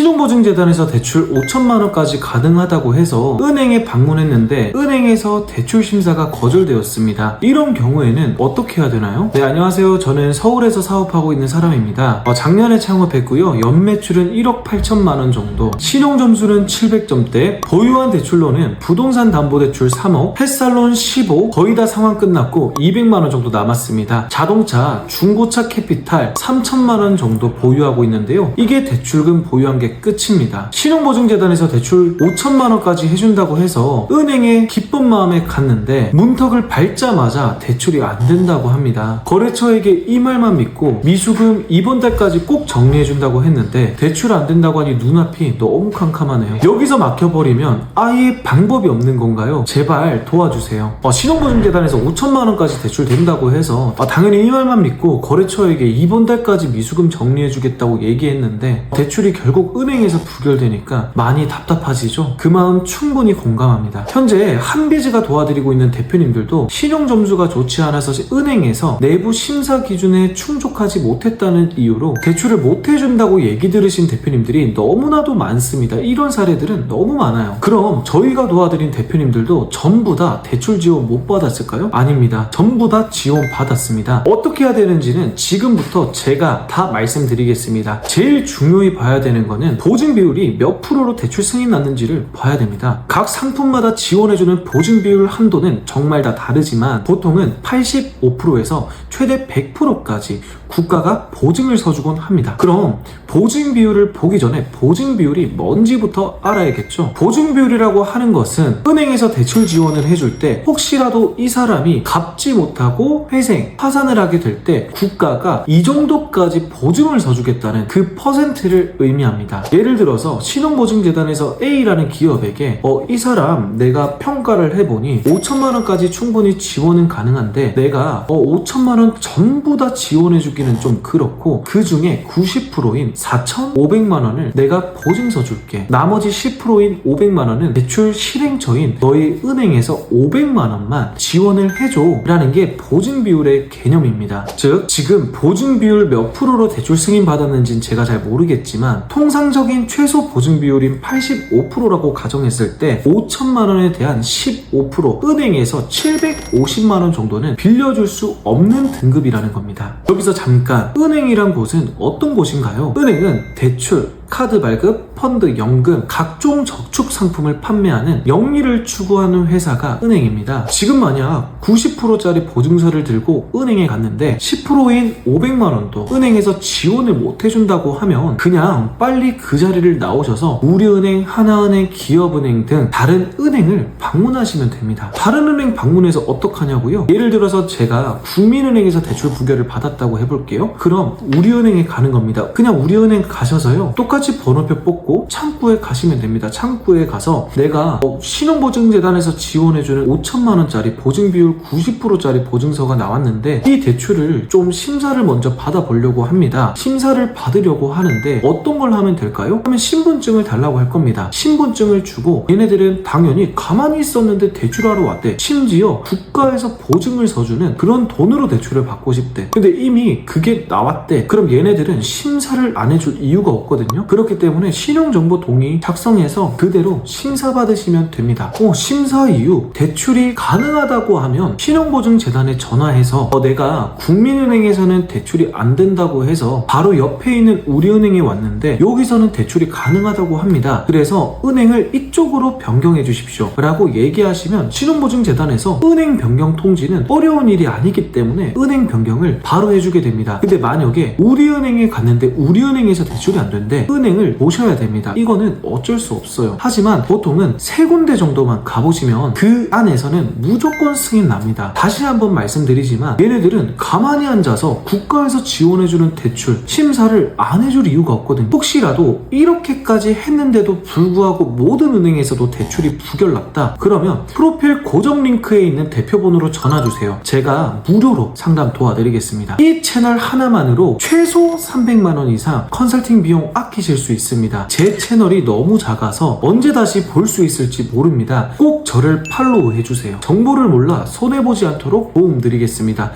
신용보증재단에서 대출 5천만 원까지 가능하다고 해서 은행에 방문했는데 은행에서 대출 심사가 거절되었습니다. 이런 경우에는 어떻게 해야 되나요? 네, 안녕하세요. 저는 서울에서 사업하고 있는 사람입니다. 어, 작년에 창업했고요. 연매출은 1억 8천만 원 정도, 신용 점수는 700점대, 보유한 대출로는 부동산 담보대출 3억, 헬살론 15, 거의 다 상환 끝났고 200만 원 정도 남았습니다. 자동차, 중고차 캐피탈 3천만 원 정도 보유하고 있는데요. 이게 대출금 보유한 게 끝입니다. 신용보증재단에서 대출 5천만 원까지 해준다고 해서 은행에 기쁜 마음에 갔는데 문턱을 밟자마자 대출이 안 된다고 합니다. 거래처에게 이 말만 믿고 미수금 이번 달까지 꼭 정리해준다고 했는데 대출 안 된다고 하니 눈앞이 너무 캄캄하네요. 여기서 막혀버리면 아예 방법이 없는 건가요? 제발 도와주세요. 어, 신용보증재단에서 5천만 원까지 대출 된다고 해서 아, 당연히 이 말만 믿고 거래처에게 이번 달까지 미수금 정리해주겠다고 얘기했는데 대출이 결국 은행에서 부결되니까 많이 답답하시죠? 그 마음 충분히 공감합니다. 현재 한비즈가 도와드리고 있는 대표님들도 신용 점수가 좋지 않아서 은행에서 내부 심사 기준에 충족하지 못했다는 이유로 대출을 못 해준다고 얘기 들으신 대표님들이 너무나도 많습니다. 이런 사례들은 너무 많아요. 그럼 저희가 도와드린 대표님들도 전부 다 대출 지원 못 받았을까요? 아닙니다. 전부 다 지원 받았습니다. 어떻게 해야 되는지는 지금부터 제가 다 말씀드리겠습니다. 제일 중요히 봐야 되는 거는 보증 비율이 몇 프로로 대출 승인 났는지를 봐야 됩니다. 각 상품마다 지원해주는 보증 비율 한도는 정말 다 다르지만 보통은 85%에서 최대 100%까지 국가가 보증을 서주곤 합니다. 그럼 보증 비율을 보기 전에 보증 비율이 뭔지부터 알아야겠죠. 보증 비율이라고 하는 것은 은행에서 대출 지원을 해줄 때 혹시라도 이 사람이 갚지 못하고 회생, 파산을 하게 될 때 국가가 이 정도까지 보증을 서주겠다는 그 퍼센트를 의미합니다. 예를 들어서 신용보증재단에서 A라는 기업에게 어, 이 사람 내가 평가를 해보니 5천만 원까지 충분히 지원은 가능한데 내가 어, 5천만 원 전부 다 지원해주기는 좀 그렇고 그 중에 90%인 4,500만 원을 내가 보증서 줄게. 나머지 10%인 500만 원은 대출 실행처인 너희 은행에서 500만 원만 지원을 해줘. 라는 게 보증 비율의 개념입니다. 즉, 지금 보증 비율 몇 프로로 대출 승인 받았는지는 제가 잘 모르겠지만 통상 적인 최소 보증 비율인 85%라고 가정했을 때 5천만 원에 대한 15% 은행에서 750만 원 정도는 빌려줄 수 없는 등급이라는 겁니다. 여기서 잠깐 은행이란 곳은 어떤 곳인가요? 은행은 대출, 카드 발급, 펀드, 연금, 각종 저축 상품을 판매하는 영리를 추구하는 회사가 은행입니다. 지금 만약 90%짜리 보증서를 들고 은행에 갔는데 10%인 500만 원도 은행에서 지원을 못 해준다고 하면 그냥 빨리 그 자리를 나오셔서 우리은행, 하나은행, 기업은행 등 다른 은행을 방문하시면 됩니다. 다른 은행 방문해서 어떡하냐고요? 예를 들어서 제가 국민은행에서 대출 부결을 받았다고 해볼게요. 그럼 우리은행에 가는 겁니다. 그냥 우리은행 가셔서요. 똑같이 번호표 뽑고 창구에 가시면 됩니다. 창구에 가서 내가 어, 신용보증재단에서 지원해주는 5천만 원짜리 보증 비율 90%짜리 보증서가 나왔는데 이 대출을 좀 심사를 먼저 받아보려고 합니다. 심사를 받으려고 하는데 어떤 걸 하면 될까요? 하면 신분증을 달라고 할 겁니다. 신분증을 주고 얘네들은 당연히 가만히 있었는데 대출하러 왔대. 심지어 국가에서 보증을 서주는 그런 돈으로 대출을 받고 싶대. 근데 이미 그게 나왔대. 그럼 얘네들은 심사를 안 해줄 이유가 없거든요. 그렇기 때문에 신용정보 동의 작성해서 그대로 심사받으시면 됩니다. 어, 심사 이후 대출이 가능하다고 하면 신용보증재단에 전화해서 어, 내가 국민은행에서는 대출이 안 된다고 해서 바로 옆에 있는 우리은행에 왔는데 여기서는 대출이 가능하다고 합니다. 그래서 은행을 이쪽으로 변경해 주십시오. 라고 얘기하시면 신용보증재단에서 은행 변경 통지는 어려운 일이 아니기 때문에 은행 변경을 바로 해주게 됩니다. 근데 만약에 우리은행에 갔는데 우리은행에서 대출이 안 된대 은행을 모셔야 됩니다. 이거는 어쩔 수 없어요. 하지만 보통은 세 군데 정도만 가보시면 그 안에서는 무조건 승인 납니다. 다시 한번 말씀드리지만 얘네들은 가만히 앉아서 국가에서 지원해주는 대출 심사를 안 해줄 이유가 없거든요. 혹시라도 이렇게까지 했는데도 불구하고 모든 은행에서도 대출이 부결났다. 그러면 프로필 고정 링크에 있는 대표번호로 전화주세요. 제가 무료로 상담 도와드리겠습니다. 이 채널 하나만으로 최소 300만 원 이상 컨설팅 비용 아끼 실 수 있습니다. 제 채널이 너무 작아서 언제 다시 볼 수 있을지 모릅니다. 꼭 저를 팔로우 해주세요. 정보를 몰라 손해보지 않도록 도움 드리겠습니다.